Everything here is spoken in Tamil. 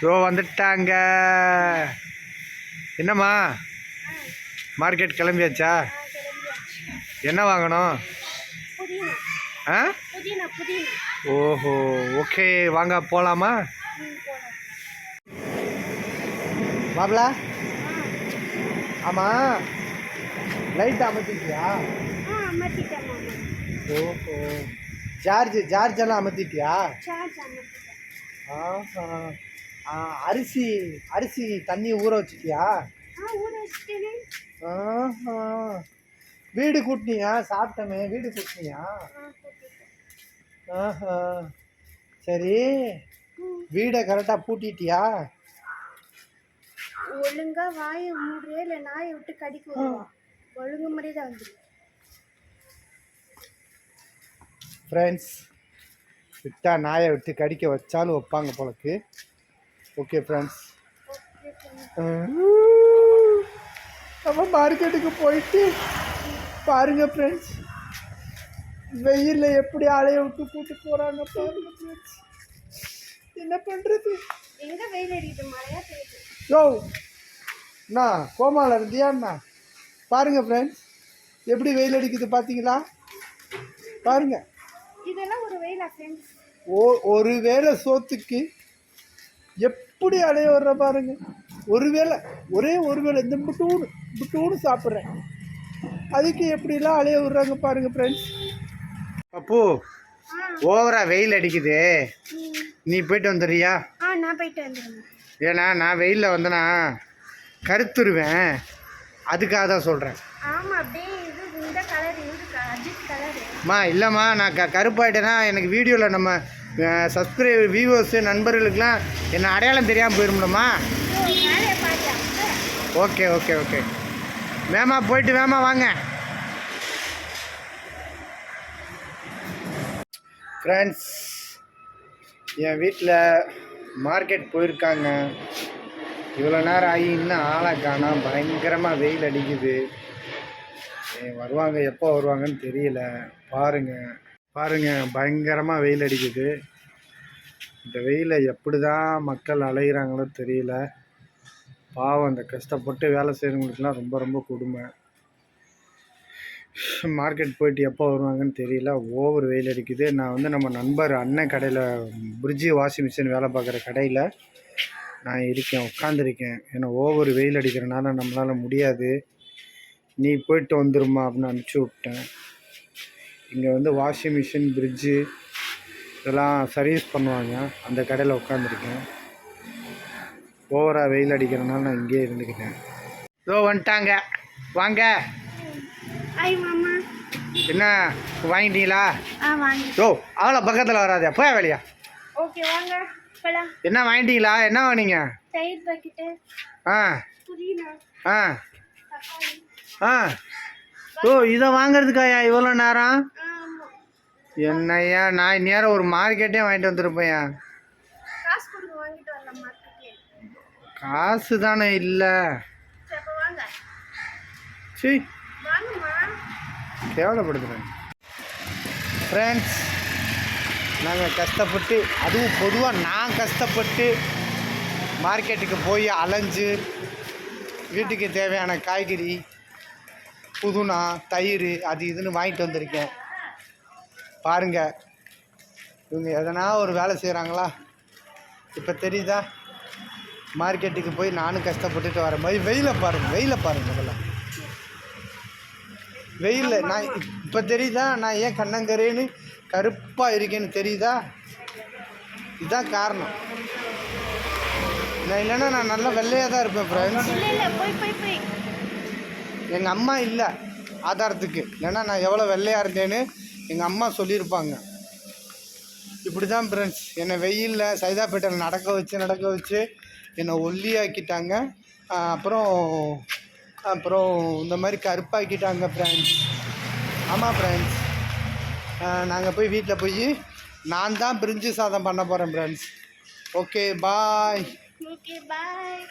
ஸோ வந்துட்டாங்க. என்னம்மா? மார்க்கெட் கிளம்பியாச்சா? என்ன வாங்கணும்? ஆ? ஓஹோ ஓகே. வாங்க போகலாமா மாப்பிள ஆமாம் லைட் அமர்த்திட்டியா ஓஹோ. சார்ஜ் சார்ஜ் எல்லாம் அமர்த்திட்டியா ஆஹா. அரிசி அரிசி தண்ணி ஊற வச்சிட்டியா? வீடு கூட்டினியா? சாப்பிட்டமே. வீடு கூட்டினியா? ஆஹா. சரி. வீடை கரெக்டாக பூட்டிட்டியா? ஒழுங்கா வாயை மூடுறியா இல்லை நாயை விட்டு கடிக்க வருவா ஒழுங்கு முறை தான் வந்துடும் ஃப்ரெண்ட்ஸ் விட்டா நாயை விட்டு கடிக்க வச்சாலும் வைப்பாங்க போலக்கு. ஓகே ஃப்ரெண்ட்ஸ் நம்ம மார்க்கெட்டுக்கு போயிட்டு பாருங்க ஃப்ரெண்ட்ஸ் வெயிலில் எப்படி அலைய விட்டு கூட்டு போகிறாங்க பாருங்க ஃப்ரெண்ட்ஸ் என்ன பண்ணுறது எங்க வெயில் அடிக்குது மழையா பெய்யுது யோ அண்ணா கோமாவில் இருந்தியா அண்ணா பாருங்க ஃப்ரெண்ட்ஸ் எப்படி வெயில் அடிக்குது பார்த்தீங்களா பாருங்க இதெல்லாம் ஒரு வெயிலா ஃப்ரெண்ட்ஸ் ஓ ஒரு வேளை சோத்துக்கு எப்படி அலைய வர்ற பாருங்க. ஒரு வேளை ஒரே ஒரு வேளை இந்த முட்டூடு முட்டூடு சாப்பிட்றேன். அதுக்கு எப்படிலாம் அலைய விடுறாங்க பாருங்க ஃப்ரெண்ட்ஸ் அப்போ ஓவரா வெயில் அடிக்குது. நீ போயிட்டு வந்துடுறியா? ஆ நான் போயிட்டு வந்துடுறேன் ஏன்னா நான் வெயிலில் வந்தேனா கருத்துருவேன். அதுக்காக தான் சொல்கிறேன் ஆமா அப்படியே இது இந்த கலர் இது க- அஜித் கலரு அம்மா இல்லைம்மா நான் க கருப்பாயிட்டேன்னா எனக்கு வீடியோவில் நம்ம சப்ஸ்கிரைபர் வியூவர்ஸு நண்பர்களுக்கெலாம் என்ன அடையாளம் தெரியாமல் போயிரும்லம்மா? Okay okay okay. வேமா போயிட்டு வேமா வாங்க. ஃப்ரெண்ட்ஸ் என் வீட்டில் மார்க்கெட் போயிருக்காங்க. இவ்வளோ நேரம் ஆகி இன்னும் ஆளை காணால் பயங்கரமாக வெயில் அடிக்குது. வருவாங்க எப்போ வருவாங்கன்னு தெரியல. பாருங்கள் பாருங்க பயங்கரமாக வெயில் அடிக்குது. இந்த வெயிலை எப்படி தான் மக்கள் அலைகிறாங்களோ தெரியல. பாவம் அந்த கஷ்டப்பட்டு வேலை செய்கிறவங்களுக்குலாம் ரொம்ப ரொம்ப கொடுமை. மார்க்கெட் போயிட்டு எப்போ வருவாங்கன்னு தெரியல. ஓவர் வெயில் அடிக்குது. நான் வந்து நம்ம நண்பர் அண்ணன் கடையில் பிரிட்ஜி வாஷிங் மிஷின் வேலை பார்க்குற கடையில் நான் இருக்கேன் உட்காந்துருக்கேன் ஏன்னா ஓவர் வெயில் அடிக்கிறனால நம்மளால் முடியாது. நீ போயிட்டு வந்துருமா அப்படின்னு அனுப்பிச்சி விட்டேன். இங்கே வந்து வாஷிங் மிஷின் பிரிட்ஜு இதெல்லாம் சர்வீஸ் பண்ணுவாங்க. அந்த கடையில் உட்காந்துருக்கேன் ஓவராக வெயில் அடிக்கிறனால நான் இங்கேயே இருந்துக்கிட்டேன். இதோ வந்துட்டாங்க. வாங்க. என்ன வாங்கிட்டீங்களா? ஓ அவ்வளோ பக்கத்தில் வராதே. போய் வெளியா. ஓகே வாங்க. என்ன வாங்கிட்டீங்களா? என்ன வாங்கினீங்க? ஆ. ஆ. ஆ. ஓ இதை வாங்குறதுக்காயா இவ்வளோ நேரம்? ஆமா என்னய்யா நான் நேரம் ஒரு மார்க்கெட்டே வாங்கிட்டு வந்திருப்பேன் காசு தானே இல்லை. சரி கேவலப்படுத்துகிறேன் ஃப்ரெண்ட்ஸ் நாங்கள் கஷ்டப்பட்டு அதுவும் பொதுவாக நான் கஷ்டப்பட்டு மார்க்கெட்டுக்கு போய் அலைஞ்சு வீட்டுக்கு தேவையான காய்கறி புதுனா தயிர் அது இதுன்னு வாங்கிட்டு வந்திருக்கேன். பாருங்கள் இவங்க எதனா ஒரு வேலை செய்கிறாங்களா இப்போ தெரியுதா? மார்க்கெட்டுக்கு போய் நானும் கஷ்டப்பட்டுட்டு வரேன். மாதிரி வெயிலை பாருங்கள் வெயிலை பாருங்கள் முதல்ல வெயில் நான் இப்போ தெரியுதா? நான் ஏன் கண்ணங்கரேன்னு கருப்பாக இருக்கேன்னு தெரியுதா? இதுதான் காரணம். நான் இல்லைன்னா நான் நல்லா வெள்ளையாக தான் இருப்பேன் ஃப்ரெண்ட்ஸ் இல்லை இல்லை போய் போய் போய் எங்கள் அம்மா இல்லை ஆதாரத்துக்கு. ஏன்னா நான் எவ்வளோ வெள்ளையாக இருந்தேன்னு எங்கள் அம்மா சொல்லியிருப்பாங்க. இப்படி தான் ஃப்ரெண்ட்ஸ் என்னை வெயிலில் சைதாப்பேட்டையில் நடக்க வச்சு நடக்க வச்சு என்னை ஒல்லியாக்கிட்டாங்க. அப்புறம் அப்புறம் இந்த மாதிரி கருப்பாக்கிட்டாங்க ஃப்ரெண்ட்ஸ் ஆமாம் ஃப்ரெண்ட்ஸ் நாங்கள் போய் வீட்டில் போய் நான் தான் பிரிஞ்சு சாதம் பண்ண போகிறேன் friends okay bye okay bye